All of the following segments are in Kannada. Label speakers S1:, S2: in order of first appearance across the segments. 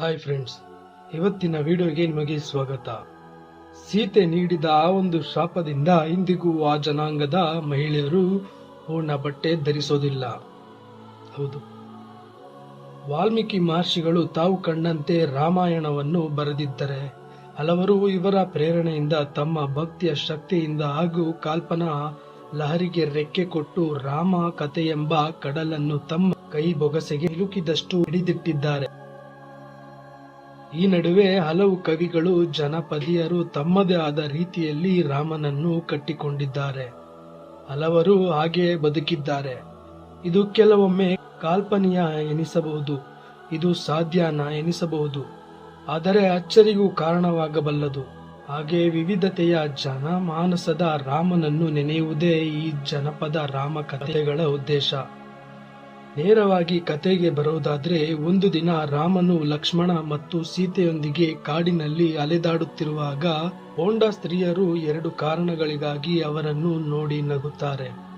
S1: ಹಾಯ್ ಫ್ರೆಂಡ್ಸ್ ಇವತ್ತಿನ ವಿಡಿಯೋಗೆ ನಿಮಗೆ ಸ್ವಾಗತ. ಸೀತೆ ನೀಡಿದ ಆ ಒಂದು ಶಾಪದಿಂದ ಇಂದಿಗೂ ಆ ಜನಾಂಗದ ಮಹಿಳೆಯರು ಪೂರ್ಣ ಬಟ್ಟೆ ಧರಿಸೋದಿಲ್ಲ. ಹೌದು. ವಾಲ್ಮೀಕಿ ಮಹರ್ಷಿಗಳು ತಾವು ಕಂಡಂತೆ ರಾಮಾಯಣವನ್ನು ಬರೆದಿದ್ದರೆ, ಹಲವರು ಇವರ ಪ್ರೇರಣೆಯಿಂದ ತಮ್ಮ ಭಕ್ತಿಯ ಶಕ್ತಿಯಿಂದ ಹಾಗೂ ಕಾಲ್ಪನಾ ಲಹರಿಗೆ ರೆಕ್ಕೆ ಕೊಟ್ಟು ರಾಮ ಎಂಬ ಕಡಲನ್ನು ತಮ್ಮ ಕೈ ಬೊಗಸೆಗೆ ಇಲುಕಿದಷ್ಟು ಹಿಡಿದಿಟ್ಟಿದ್ದಾರೆ. ಈ ನಡುವೆ ಹಲವು ಕವಿಗಳು, ಜನಪದಿಯರು ತಮ್ಮದೇ ಆದ ರೀತಿಯಲ್ಲಿ ರಾಮನನ್ನು ಕಟ್ಟಿಕೊಂಡಿದ್ದಾರೆ. ಹಲವರು ಹಾಗೆ ಬದುಕಿದ್ದಾರೆ. ಇದು ಕೆಲವೊಮ್ಮೆ ಕಾಲ್ಪನೀಯ ಎನಿಸಬಹುದು. ಇದು ಸಾಧ್ಯನ ಎನಿಸಬಹುದು. ಆದರೆ ಅಚ್ಚರಿಗೂ ಕಾರಣವಾಗಬಲ್ಲದು. ಹಾಗೆ ವಿವಿಧತೆಯ ಜನಮಾನಸದ ರಾಮನನ್ನು ನೆನೆಯುವುದೇ ಈ ಜನಪದ ರಾಮ ಕಥೆಗಳ ಉದ್ದೇಶ. ನೇರವಾಗಿ ಕತೆಗೆ ಬರೋದಾದ್ರೆ ಒಂದು ದಿನ ರಾಮನು ಲಕ್ಷ್ಮಣ ಮತ್ತು ಸೀತೆಯೊಂದಿಗೆ ಕಾಡಿನಲ್ಲಿ ಅಲೆದಾಡುತ್ತಿರುವಾಗ ಹೋಂಡ ಸ್ತ್ರೀಯರು ಎರಡು ಕಾರಣಗಳಿಗಾಗಿ ಅವರನ್ನು ನೋಡಿ ನಗುತ್ತಾರೆ.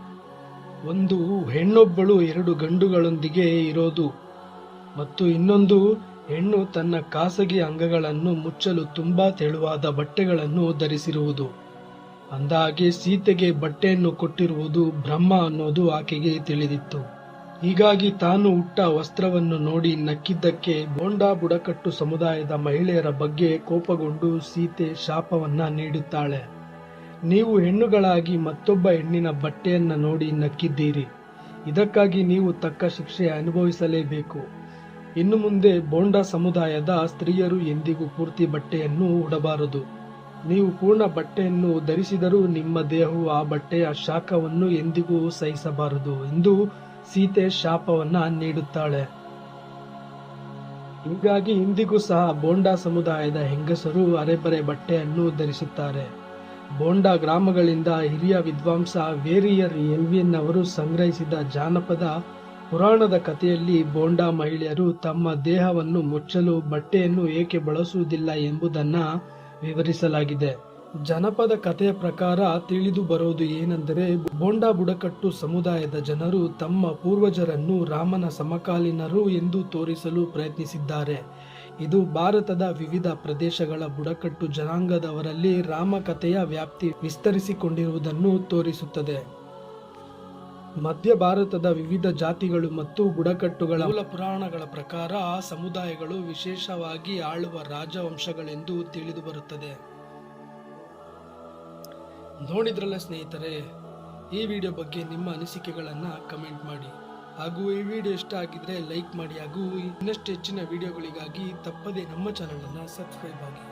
S1: ಒಂದು, ಹೆಣ್ಣೊಬ್ಬಳು ಎರಡು ಗಂಡುಗಳೊಂದಿಗೆ ಇರೋದು ಮತ್ತು ಇನ್ನೊಂದು, ಹೆಣ್ಣು ತನ್ನ ಖಾಸಗಿ ಅಂಗಗಳನ್ನು ಮುಚ್ಚಲು ತುಂಬಾ ತೆಳುವಾದ ಬಟ್ಟೆಗಳನ್ನು ಧರಿಸಿರುವುದು. ಅಂದಾಗೆ ಸೀತೆಗೆ ಬಟ್ಟೆಯನ್ನು ಕೊಟ್ಟಿರುವುದು ಬ್ರಹ್ಮ ಅನ್ನೋದು ಆಕೆಗೆ ತಿಳಿದಿತ್ತು. ಹೀಗಾಗಿ ತಾನು ಉಟ್ಟ ವಸ್ತ್ರವನ್ನು ನೋಡಿ ನಕ್ಕಿದ್ದಕ್ಕೆ ಬೋಂಡಾ ಬುಡಕಟ್ಟು ಸಮುದಾಯದ ಮಹಿಳೆಯರ ಬಗ್ಗೆ ಕೋಪಗೊಂಡು ಸೀತೆ ಶಾಪವನ್ನ ನೀಡುತ್ತಾಳೆ. ನೀವು ಹೆಣ್ಣುಗಳಾಗಿ ಮತ್ತೊಬ್ಬ ಹೆಣ್ಣಿನ ಬಟ್ಟೆಯನ್ನ ನೋಡಿ ನಕ್ಕಿದ್ದೀರಿ. ಇದಕ್ಕಾಗಿ ನೀವು ತಕ್ಕ ಶಿಕ್ಷೆ ಅನುಭವಿಸಲೇಬೇಕು. ಇನ್ನು ಮುಂದೆ ಬೋಂಡ ಸಮುದಾಯದ ಸ್ತ್ರೀಯರು ಎಂದಿಗೂ ಪೂರ್ತಿ ಬಟ್ಟೆಯನ್ನು ಉಡಬಾರದು. ನೀವು ಪೂರ್ಣ ಬಟ್ಟೆಯನ್ನು ಧರಿಸಿದರೂ ನಿಮ್ಮ ದೇಹವು ಆ ಬಟ್ಟೆಯ ಶಾಖವನ್ನು ಎಂದಿಗೂ ಸಹಿಸಬಾರದು ಎಂದು ಸೀತೆ ಶಾಪವನ್ನ ನೀಡುತ್ತಾಳೆ. ಹೀಗಾಗಿ ಇಂದಿಗೂ ಸಹ ಬೋಂಡಾ ಸಮುದಾಯದ ಹೆಂಗಸರು ಅರೆಬರೆ ಬಟ್ಟೆಯನ್ನು ಧರಿಸುತ್ತಾರೆ. ಬೋಂಡಾ ಗ್ರಾಮಗಳಿಂದ ಹಿರಿಯ ವಿದ್ವಾಂಸ ವೇರಿಯರ್ ಎಲ್ವಿಯನ್ ಅವರು ಸಂಗ್ರಹಿಸಿದ ಜಾನಪದ ಪುರಾಣದ ಕಥೆಯಲ್ಲಿ ಬೋಂಡಾ ಮಹಿಳೆಯರು ತಮ್ಮ ದೇಹವನ್ನು ಮುಚ್ಚಲು ಬಟ್ಟೆಯನ್ನು ಏಕೆ ಬಳಸುವುದಿಲ್ಲ ಎಂಬುದನ್ನು ವಿವರಿಸಲಾಗಿದೆ. ಜನಪದ ಕಥೆಯ ಪ್ರಕಾರ ತಿಳಿದು ಬರೋದು ಏನೆಂದರೆ, ಬೋಂಡಾ ಬುಡಕಟ್ಟು ಸಮುದಾಯದ ಜನರು ತಮ್ಮ ಪೂರ್ವಜರನ್ನು ರಾಮನ ಸಮಕಾಲೀನರು ಎಂದು ತೋರಿಸಲು ಪ್ರಯತ್ನಿಸಿದ್ದಾರೆ. ಇದು ಭಾರತದ ವಿವಿಧ ಪ್ರದೇಶಗಳ ಬುಡಕಟ್ಟು ಜನಾಂಗದವರಲ್ಲಿ ರಾಮಕಥೆಯ ವ್ಯಾಪ್ತಿ ವಿಸ್ತರಿಸಿಕೊಂಡಿರುವುದನ್ನು ತೋರಿಸುತ್ತದೆ. ಮಧ್ಯ ಭಾರತದ ವಿವಿಧ ಜಾತಿಗಳು ಮತ್ತು ಬುಡಕಟ್ಟುಗಳ ಮೂಲ ಪುರಾಣಗಳ ಪ್ರಕಾರ ಆ ಸಮುದಾಯಗಳು ವಿಶೇಷವಾಗಿ ಆಳುವ ರಾಜವಂಶಗಳೆಂದು ತಿಳಿದು ಬರುತ್ತದೆ. ನೋಡಿದ್ರಲ್ಲ ಸ್ನೇಹಿತರೆ, ಈ ವಿಡಿಯೋ ಬಗ್ಗೆ ನಿಮ್ಮ ಅನಿಸಿಕೆಗಳನ್ನು ಕಮೆಂಟ್ ಮಾಡಿ. ಹಾಗೂ ಈ ವಿಡಿಯೋ ಇಷ್ಟ ಆಗಿದ್ರೆ ಲೈಕ್ ಮಾಡಿ ಹಾಗೂ ಇನ್ನಷ್ಟು ಹೆಚ್ಚಿನ ವಿಡಿಯೋಗಳಿಗಾಗಿ ತಪ್ಪದೇ ನಮ್ಮ ಚಾನಲನ್ನು ಸಬ್ಸ್ಕ್ರೈಬ್ ಆಗಿ.